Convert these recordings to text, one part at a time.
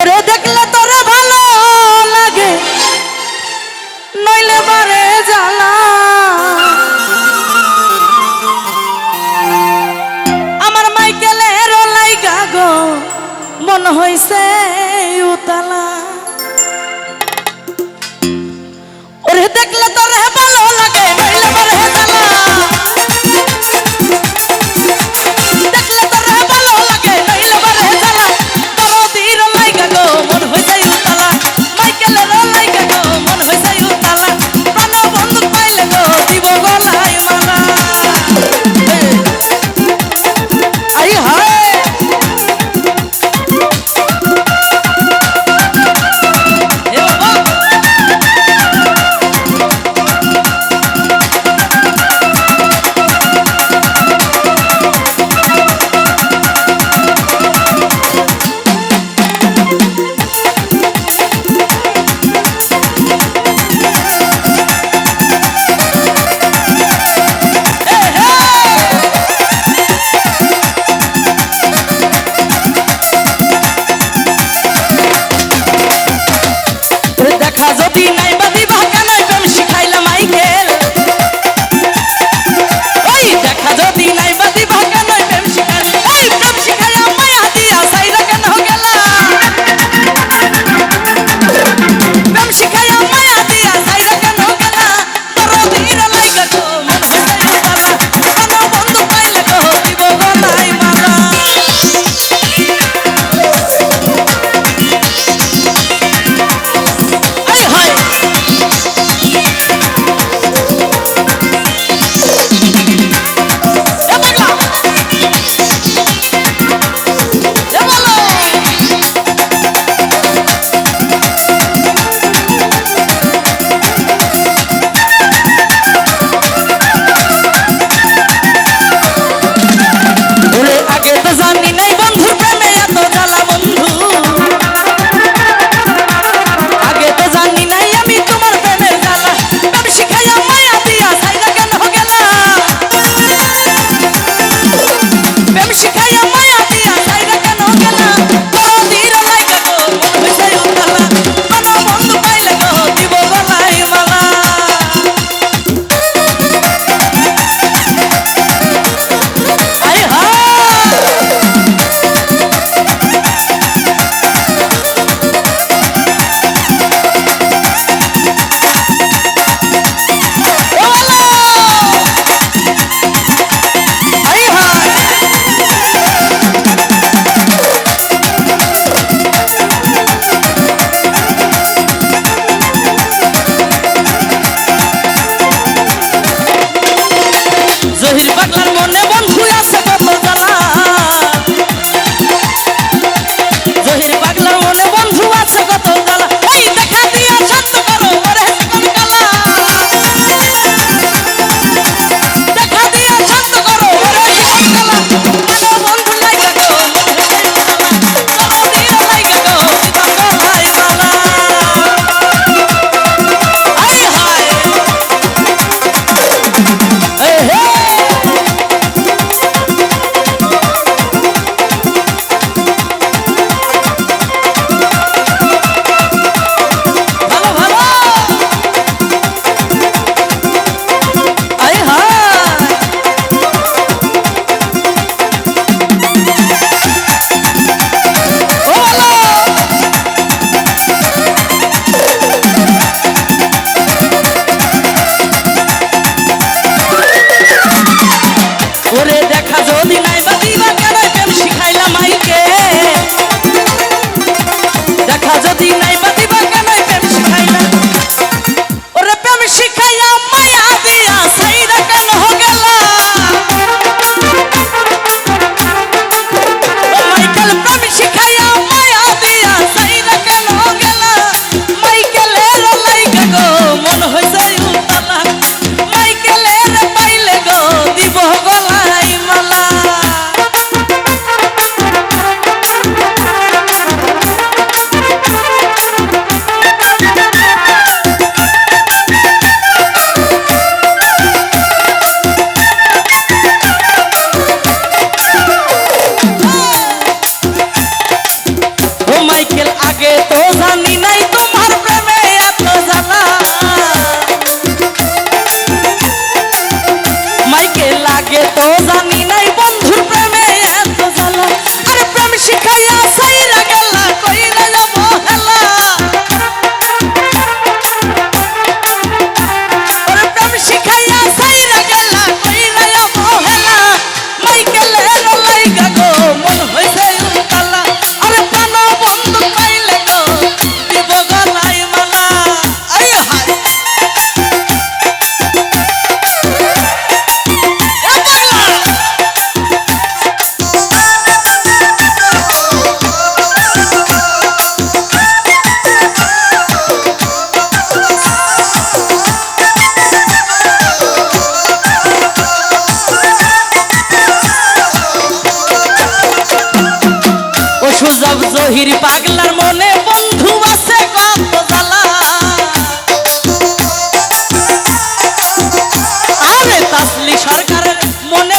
দেখলে তোরে ভালো লাগে। নইলে বারে জ্বালা। আমার মাইকেলের লাইগা গো মন হইছে উতালা। সুজব পাগলার মনে বন্ধু আছে কত জ্বালা। আরে তাসলি সরকারের মনে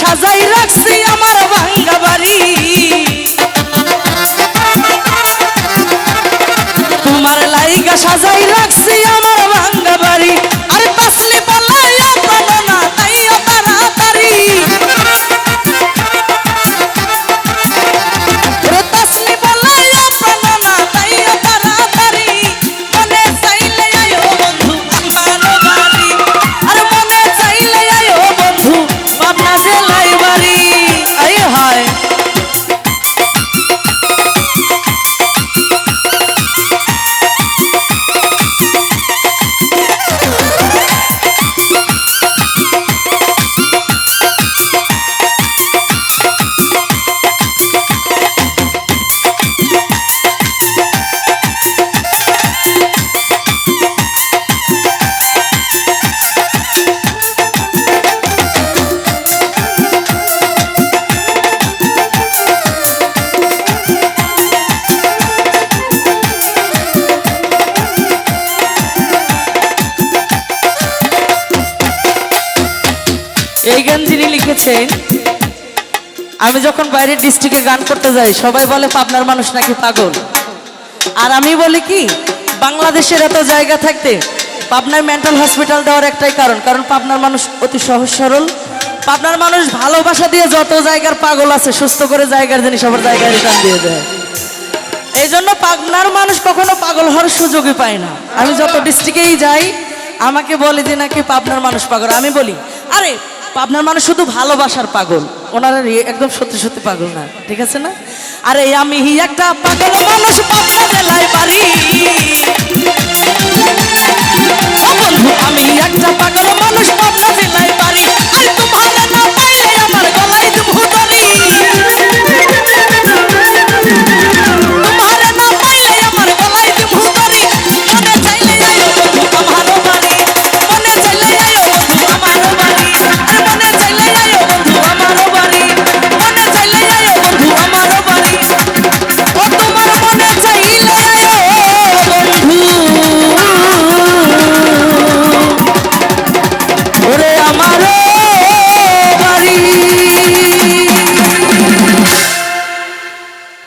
সাজাই রাখছি। এই গান যিনি লিখেছেন, আমি যখন বাইরের ডিস্ট্রিক্টে গান করতে যাই, সবাই বলে পাবনার মানুষ নাকি পাগল। আর আমি বলি কি, বাংলাদেশের এত জায়গা থাকতে পাবনার মেন্টাল হসপিটাল দেওয়ার একটাই কারণ কারণ পাবনার মানুষ অতি সহজ সরল। পাবনার মানুষ ভালোবাসা দিয়ে যত জায়গার পাগল আছে, সুস্থ করে জায়গার জিনিস সবার জায়গায় রিটার্ন দিয়ে দেয়। এই জন্য পাবনার মানুষ কখনো পাগল হওয়ার সুযোগই পায় না। আমি যত ডিস্ট্রিক্টেই যাই, আমাকে বলে যে নাকি পাবনার মানুষ পাগল। আমি বলি, আরে পাবনার মানুষ শুধু ভালোবাসার পাগল। ওনারা একদম সত্যি সত্যি পাগল না, ঠিক আছে না? আরে আমি একটা পাগল মানুষ, পাবনা জেলায়